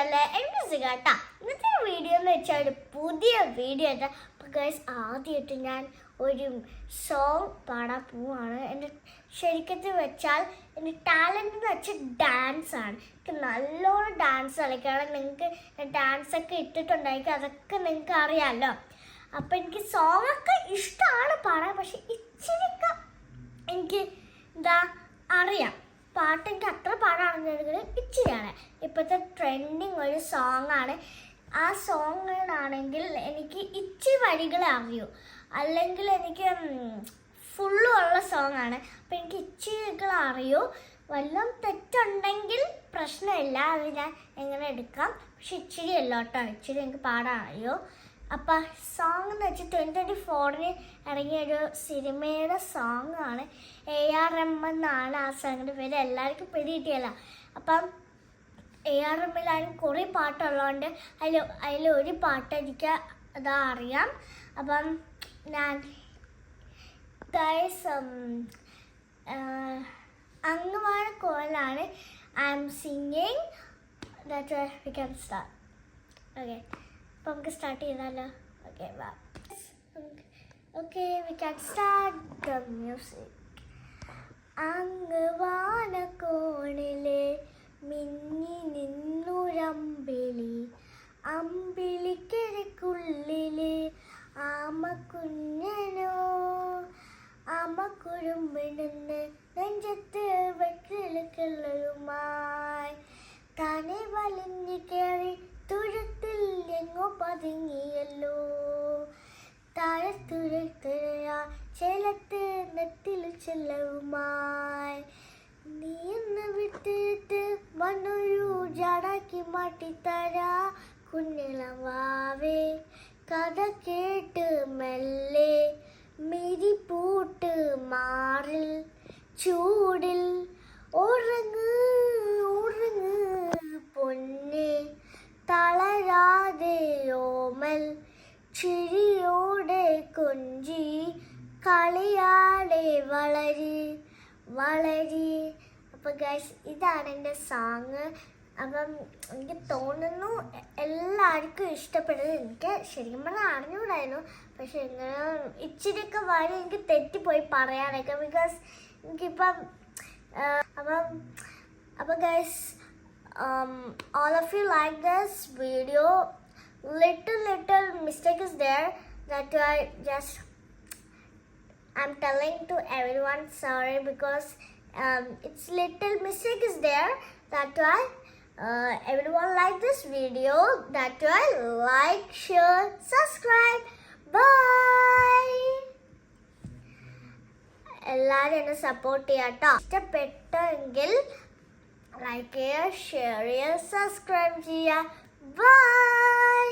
Miss കേട്ടാ. ഇന്നത്തെ video എന്ന് വെച്ചാൽ ഒരു പുതിയ വീഡിയോ ആയിട്ട് അപ്പോൾ ഗൈസ് ആദ്യമായിട്ട് ഞാൻ ഒരു സോങ് പാടാൻ പോവാണ്. എന്റെ ശരിക്കത്തിൽ വെച്ചാൽ എന്റെ ടാലന്റ് എന്ന് വെച്ചാൽ ഡാൻസ് ആണ്. എനിക്ക് നല്ലോണം ഡാൻസ് കളിക്കണം. നിങ്ങൾക്ക് ഡാൻസ് ഒക്കെ ഇട്ടിട്ടുണ്ടായിരിക്കും അതൊക്കെ നിങ്ങൾക്ക് അറിയാമല്ലോ അപ്പോൾ എനിക്ക് സോങ് ഒക്കെ ഇഷ്ടമാണ് പാടാൻ. പക്ഷെ ഇച്ചിരിയൊക്കെ എനിക്ക് എന്താ അറിയാം. പാട്ട് എനിക്ക് അത്ര പാടാണെന്നുണ്ടെങ്കിൽ ഇച്ചിരിയാണ്. ഇപ്പോഴത്തെ ട്രെൻഡിങ് ഒരു സോങ് ആണ്. ആ സോങ്ങിനാണെങ്കിൽ എനിക്ക് ഇച്ചിരി വഴികളെ അറിയൂ. അല്ലെങ്കിൽ എനിക്ക് ഫുള്ളും ഉള്ള സോങ് ആണ്. അപ്പം എനിക്ക് ഇച്ചിരികൾ അറിയൂ. വല്ലതും തെറ്റുണ്ടെങ്കിൽ പ്രശ്നമില്ല. അത് ഞാൻ എങ്ങനെ എടുക്കാം? പക്ഷെ ഇച്ചിരി അല്ലോട്ടോ. ഇച്ചിരി എനിക്ക് പാടാൻ അറിയോ. അപ്പം സോങ് എന്ന് വെച്ചാൽ ട്വന്റി ട്വന്റി ഫോറിന് ഇറങ്ങിയ ഒരു സിനിമയുടെ സോങ് ആണ്. എ ആർ എം എന്നാണ് ആ സോങ്ങിന്റെ പേര്. എല്ലാവർക്കും പേടി കിട്ടിയല്ല. അപ്പം എ ആർ എമ്മിലായാലും കുറേ പാട്ടുള്ളതുകൊണ്ട് അതിൽ അതിൽ ഒരു പാട്ട് എനിക്ക് അതാ അറിയാം. അപ്പം ഞാൻ ഗൈസ് അങ്ങുവാഴ കോലാണ് I'm singing that we can start okay അപ്പോൾ നമുക്ക് സ്റ്റാർട്ട് ചെയ്താലോ? ഓക്കെ വാ. Okay we can start the music അങ്ങ് വാനക്കോണിലെ മിന്നി നിന്നുരമ്പിളി അമ്പിളിക്കരക്കുള്ളിലെ ആമക്കുഞ്ഞനോ. ആമക്കുറുമ്പിടുന്ന് നെഞ്ചത്ത് വെക്കിളുകളുമായി താനെ വലിഞ്ഞു കയറി തുഴത്തിൽ എങ്ങോ പതുങ്ങിയല്ലോ. താഴെ തുഴത്തുഴയാ ചെലത്ത് നെത്തിൽ ചെല്ലവുമായി. നീ വിട്ടിട്ട് വന്നൊരു ജാടാക്കി മാട്ടിത്തരാ കുഞ്ഞിളവാവേ കഥ കേട്ട് മെല്ലെ മിരി പൂട്ട് മാറിൽ ചൂടിൽ കളിയാടെ വളരി വളരി. അപ്പം ഗൈസ് ഇതാണ് എന്റെ സോങ് അപ്പം എനിക്ക് തോന്നുന്നു എല്ലാവർക്കും ഇഷ്ടപ്പെട്ടത് എനിക്ക് ശരിക്കും പറഞ്ഞാൽ അറിഞ്ഞുകൂടായിരുന്നു. പക്ഷെ ഇങ്ങനെ ഇച്ചിരിയൊക്കെ വഴി എനിക്ക് തെറ്റിപ്പോയി പറയാനൊക്കെ. ബിക്കോസ് എനിക്കിപ്പം അപ്പം അപ്പം guys all of you like like video little little mistake is there there that just I'm telling to everyone sorry because um, it's little mistake is there that why uh, everyone like this video that why like share subscribe bye എല്ലാവരും എന്നെ support ചെയ്യാം കേട്ടോ ഇഷ്ടപ്പെട്ടെങ്കിൽ like ചെയ്യുക share ചെയ്യുക subscribe ചെയ്യുക by